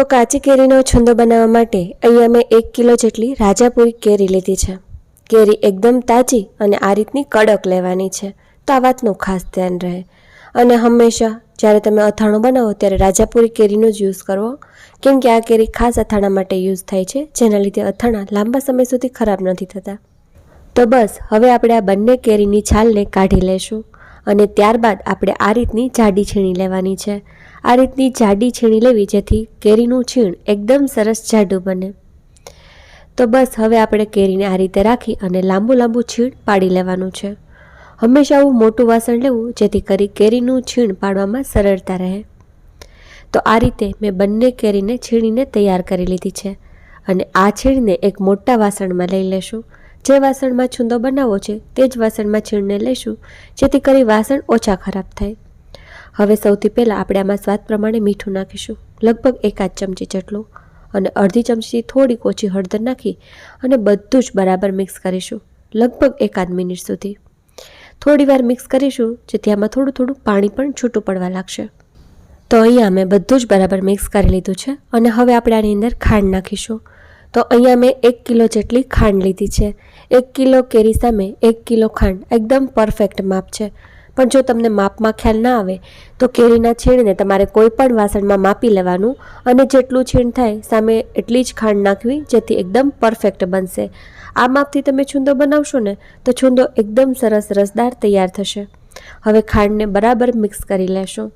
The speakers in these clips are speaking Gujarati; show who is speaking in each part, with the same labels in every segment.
Speaker 1: તો કાચી કેરીનો છુંદો બનાવવા માટે અહીંયા મેં એક કિલો જેટલી રાજાપુરી કેરી લીધી છે. કેરી એકદમ તાજી અને આ રીતની કડક લેવાની છે. તો આ વાતનું ખાસ ધ્યાન રહે. અને હંમેશા જ્યારે તમે અથાણું બનાવો ત્યારે રાજાપુરી કેરીનો જ યુઝ કરવો. કેમ કે આ કેરી ખાસ અથાણા માટે યુઝ થાય છે, જેના લીધે અથાણા લાંબા સમય સુધી ખરાબ નથી થતા. તો બસ, હવે આપણે આ બંને કેરીની છાલને કાઢી લેશું અને ત્યારબાદ આપણે આ રીતની જાડી છીણી લેવાની છે. આ રીતની જાડી છીણી લેવી જેથી કેરીનું છીણ એકદમ સરસ જાડું બને. તો બસ હવે આપણે કેરીને આ રીતે રાખી અને લાંબુ લાંબુ છીણ પાડી લેવાનું છે. હંમેશા આવું મોટું વાસણ લેવું જેથી કરી કેરીનું છીણ પાડવામાં સરળતા રહે. તો આ રીતે મેં બંને કેરીને છીણીને તૈયાર કરી લીધી છે અને આ છીણને એક મોટા વાસણમાં લઈ લેશું. જે વાસણમાં છુંદો બનાવવો છે, તે જ વાસણમાં છીણને લઈશું જેથી કરી વાસણ ઓછા ખરાબ થાય. હવે સૌથી પહેલાં આપણે આમાં સ્વાદ પ્રમાણે મીઠું નાખીશું, લગભગ એકાદ ચમચી જેટલું, અને અડધી ચમચી થોડીક ઓછી હળદર નાખી અને બધું જ બરાબર મિક્સ કરીશું, લગભગ એકાદ મિનિટ સુધી. થોડી વાર મિક્સ કરીશું, જેથી આમાં થોડું થોડું પાણી પણ છૂટું પડવા લાગશે. તો અહીંયા મેં બધું જ બરાબર મિક્સ કરી લીધું છે, અને હવે આપણે આની અંદર ખાંડ નાખીશું. તો અહીંયા મેં એક કિલો જેટલી ખાંડ લીધી છે. એક કિલો કેરી સામે એક કિલો ખાંડ. એકદમ પરફેક્ટ માપ છે. પણ જો તમને માપમાં ખ્યાલ ના આવે, તો કેરીના છીણને તમારે કોઈ પણ વાસણમાં માપી લેવાનું અને જેટલું છીણ થાય સામે એટલી જ ખાંડ નાખવી જેથી એકદમ પરફેક્ટ બનશે. આ માપથી તમે છુંદો બનાવશો ને, તો છુંદો એકદમ સરસ રસદાર તૈયાર થશે. હવે ખાંડને બરાબર મિક્સ કરી લેશો.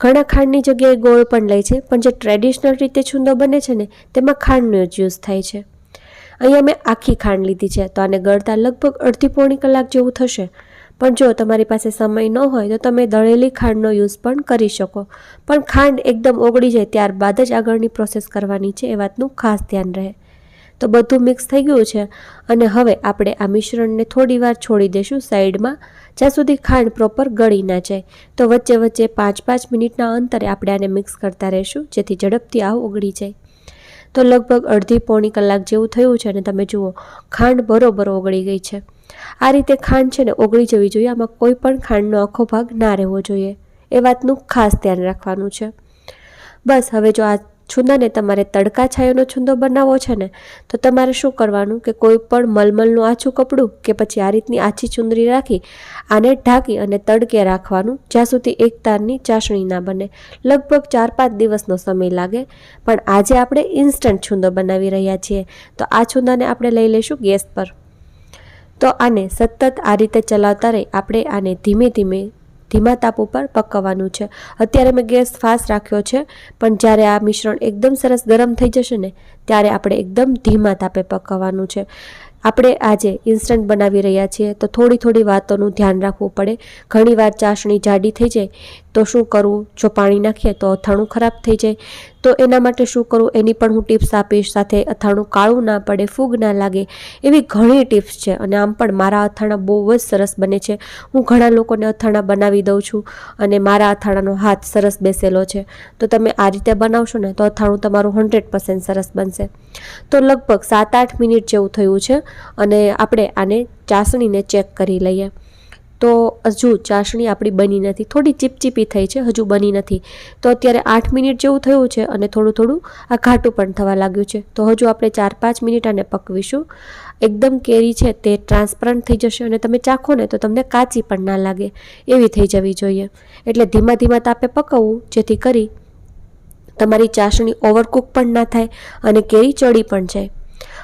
Speaker 1: ઘણા ખાંડની જગ્યાએ ગોળ પણ લે છે, પણ જે ટ્રેડિશનલ રીતે છુંદો બને છે ને, તેમાં ખાંડનો જ યુઝ થાય છે. અહીંયા મેં આખી ખાંડ લીધી છે, તો આને ગળતા લગભગ અડધી પોણી કલાક જેવું થશે. પણ જો તમારી પાસે સમય ન હોય, તો તમે દળેલી ખાંડનો યુઝ પણ કરી શકો. પણ ખાંડ એકદમ ઓગળી જાય ત્યારબાદ જ આગળની પ્રોસેસ કરવાની છે, એ વાતનું ખાસ ધ્યાન રહે. તો બધું મિક્સ થઈ ગયું છે. અને હવે આપણે આ મિશ્રણને થોડી વાર છોડી દઈશું સાઈડમાં, જ્યાં સુધી ખાંડ પ્રોપર ગળી ના જાય. તો વચ્ચે વચ્ચે પાંચ પાંચ મિનિટના અંતરે આપણે આને મિક્સ કરતા રહીશું, જેથી ઝડપથી આવ ઓગળી જાય. તો લગભગ અડધી પોણી કલાક જેવું થયું છે અને તમે જુઓ, ખાંડ બરોબર ઓગળી ગઈ છે. આ રીતે ખાંડ છે ને ઓગળી જવી જોઈએ, આમાં કોઈ પણ ખાંડનો આખો ભાગ ના રહેવો જોઈએ. એ વાતનું ખાસ ધ્યાન રાખવાનું છે. બસ, હવે જો આ છુંદાને તમારે તડકા છાયોનો છુંદો બનાવવો છે ને, તો તમારે શું કરવાનું કે કોઈ પણ મલમલનું આછું કપડું કે પછી આ રીતની આછી ચુંદરી રાખી, આને ઢાંકી અને તડકે રાખવાનું, જ્યાં સુધી એક તારની ચાસણી ના બને. લગભગ ચાર પાંચ દિવસનો સમય લાગે, પણ આજે આપણે ઇન્સ્ટન્ટ છુંદો બનાવી રહ્યા છીએ. તો આ છુંદાને આપણે લઈ લઈશું ગેસ પર. તો આને સતત આ રીતે ચલાવતા રહી, આપણે આને ધીમે ધીમે ધીમા તાપ ઉપર પકવવાનું છે. અત્યારે મેં ગેસ ફાસ્ટ રાખ્યો છે, પણ જ્યારે આ મિશ્રણ એકદમ સરસ ગરમ થઈ જશે ને, ત્યારે આપણે એકદમ ધીમા તાપે પકવવાનું છે. આપણે આજે ઇન્સ્ટન્ટ બનાવી રહ્યા છીએ તો થોડી થોડી વાતોનું ધ્યાન રાખવું પડે. ઘણીવાર ચાસણી જાડી થઈ જાય તો શું કરવું? જો પાણી નાખીએ તો અથાણું ખરાબ થઈ જાય. તો એના માટે શું કરવું? એની પણ હું ટિપ્સ આપીશ. સાથે અથાણું કાળું ના પડે, ફૂગ ના લાગે એવી ઘણી ટિપ્સ છે. અને આમ પણ મારા અથાણા બહુ જ સરસ બને છે. હું ઘણા લોકોને અથાણા બનાવી દઉં છું અને મારા અથાણાનો હાથ સરસ બેસેલો છે. તો તમે આ રીતે બનાવશો ને તો અથાણું તમારું હંડ્રેડ પર્સન્ટ સરસ બનશે. તો લગભગ સાત આઠ મિનિટ જેવું થયું છે. અને આપણે આને ચાસણીને ચેક કરી લઈએ. તો હજુ ચાસણી આપણી બની નથી. થોડી ચીપચીપી થઈ છે, હજુ બની નથી. તો અત્યારે આઠ મિનિટ જેવું થયું છે અને થોડું થોડું આ ઘાટું પણ થવા લાગ્યું છે. તો હજુ આપણે ચાર પાંચ મિનિટ આને પકવીશું. એકદમ કેરી છે તે ટ્રાન્સપરન્ટ થઈ જશે અને તમે ચાખો ને તો તમને કાચી પણ ના લાગે. એવી થઈ જવી જોઈએ. એટલે ધીમા ધીમા તાપે પકવવું, જેથી કરી તમારી ચાસણી ઓવરકુક પણ ના થાય અને કેરી ચડી પણ જાય.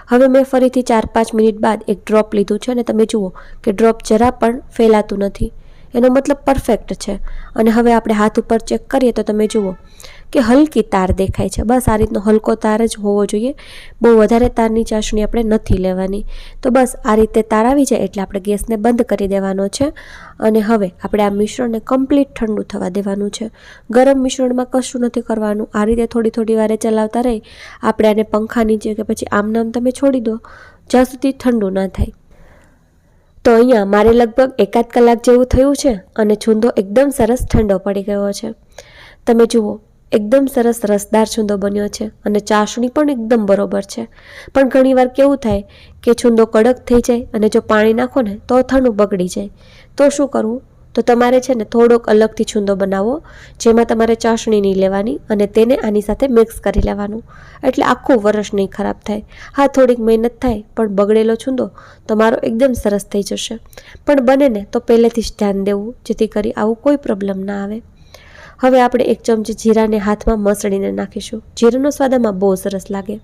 Speaker 1: હવે મેં ફરીથી ચાર પાંચ મિનિટ બાદ એક ડ્રોપ લીધું છે અને તમે જુઓ કે ડ્રોપ જરા પણ ફેલાતું નથી. એનો મતલબ પરફેક્ટ છે. અને હવે આપણે હાથ ઉપર ચેક કરીએ તો તમે જુઓ કે હલકી તાર દેખાય છે. બસ આ રીતનો હલકો તાર જ હોવો જોઈએ. બહુ વધારે તારની ચાસણી આપણે નથી લેવાની. તો બસ આ રીતે તાર આવી જાય એટલે આપણે ગેસને બંધ કરી દેવાનો છે. અને હવે આપણે આ મિશ્રણને કમ્પ્લીટ ઠંડુ થવા દેવાનું છે. ગરમ મિશ્રણમાં કશું નથી કરવાનું. આ રીતે થોડી થોડી વારે ચલાવતા રહી. આપણે આને પંખા નીચે કે પછી આમ નામ તમે છોડી દો. જ્યાં સુધી ઠંડુ ના થાય. તો અહીંયા મારે લગભગ એકાદ કલાક જેવું થયું છે અને છૂંદો એકદમ સરસ ઠંડો પડી ગયો છે. તમે જુઓ એકદમ સરસ રસદાર છૂંદો બન્યો છે અને ચાસણી પણ એકદમ બરોબર છે. પણ ઘણીવાર કેવું થાય કે છૂંદો કડક થઈ જાય અને જો પાણી નાખો ને તો અથાણું બગડી જાય. તો શું કરવું? તો તમારે છે ને થોડોક અલગથી છૂંદો બનાવવો, જેમાં તમારે ચાસણી નહીં લેવાની અને તેને આની સાથે મિક્સ કરી લેવાનું. એટલે આખું વરસ નહીં ખરાબ થાય. હા, થોડીક મહેનત થાય, પણ બગડેલો છૂંદો તમારો એકદમ સરસ થઈ જશે. પણ બને ને તો પહેલેથી જ ધ્યાન દેવું, જેથી કરી આવું કોઈ પ્રોબ્લેમ ના આવે. હવે આપણે એક ચમચી જીરાને હાથમાં મસળીને નાખીશું. જીરાનો સ્વાદ આમાં બહુ સરસ લાગે.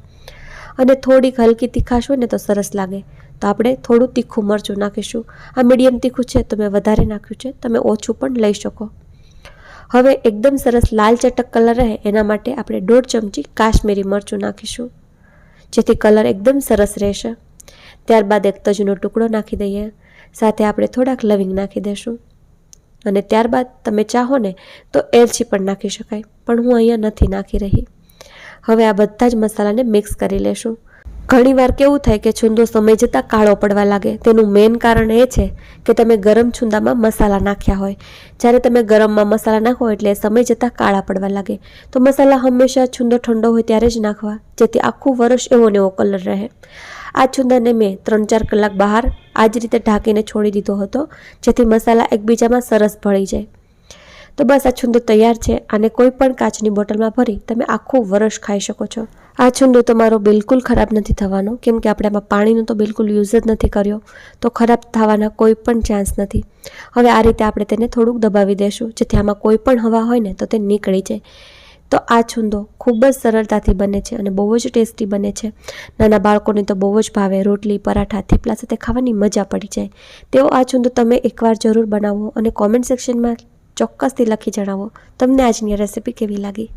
Speaker 1: અને થોડીક હલકી તીખાશ હોય ને તો સરસ લાગે. તો આપણે થોડું તીખું મરચું નાખીશું. આ મીડિયમ તીખું છે તો મેં વધારે નાખ્યું છે. તમે ઓછું પણ લઈ શકો. હવે એકદમ સરસ લાલ ચટક કલર રહે એના માટે આપણે દોઢ ચમચી કાશ્મીરી મરચું નાખીશું. જેથી કલર એકદમ સરસ રહેશે. ત્યારબાદ એક તજનો ટુકડો નાખી દઈએ. સાથે આપણે થોડાક લવિંગ નાખી દઈશું અને ત્યારબાદ તમે ચાહો ને તો એલચી પણ નાખી શકાય, પણ હું અહીંયા નથી નાખી રહી. હવે આ બધા જ મસાલાને મિક્સ કરી લેશું. ઘણીવાર કેવું થાય કે છુંદો સમય જતાં કાળો પડવા લાગે. તેનું મેઇન કારણ એ છે કે તમે ગરમ છુંદામાં મસાલા નાખ્યા હોય. જ્યારે તમે ગરમમાં મસાલા નાખો એટલે સમય જતાં કાળા પડવા લાગે. તો મસાલા હંમેશા છુંદો ઠંડો હોય ત્યારે જ નાખવા, જેથી આખું વર્ષ એવો ને એવો કલર રહે. આ છુંદાને મેં ત્રણ ચાર કલાક બહાર આ જ રીતે ઢાંકીને છોડી દીધો હતો, જેથી મસાલા એકબીજામાં સરસ ભળી જાય. તો બસ આ છુંદો તૈયાર છે અને કોઈ પણ કાચની બોટલમાં ભરી તમે આખું વરસ ખાઈ શકો છો. આ છુંદો તમારો બિલકુલ ખરાબ નથી થવાનો, કેમ કે આપણે આમાં પાણીનો તો બિલકુલ યુઝ જ નથી કર્યો, તો ખરાબ થવાના કોઈ પણ ચાન્સ નથી. હવે આ રીતે આપણે તેને થોડુંક દબાવી દેશું, જેથી આમાં કોઈ પણ હવા હોય ને તો તે નીકળી જાય. તો આ છુંદો ખૂબ જ સરળતાથી બને છે અને બહુ જ ટેસ્ટી બને છે. નાના બાળકોને તો બહુ જ ભાવે. રોટલી, પરાઠા, થેપલા સાથે ખાવાની મજા પડી જાય. તેવો આ છુંદો તમે એકવાર જરૂર બનાવો અને કોમેન્ટ સેક્શનમાં ચોક્કસથી લખી જણાવો. તમને આજની રેસિપી કેવી લાગી?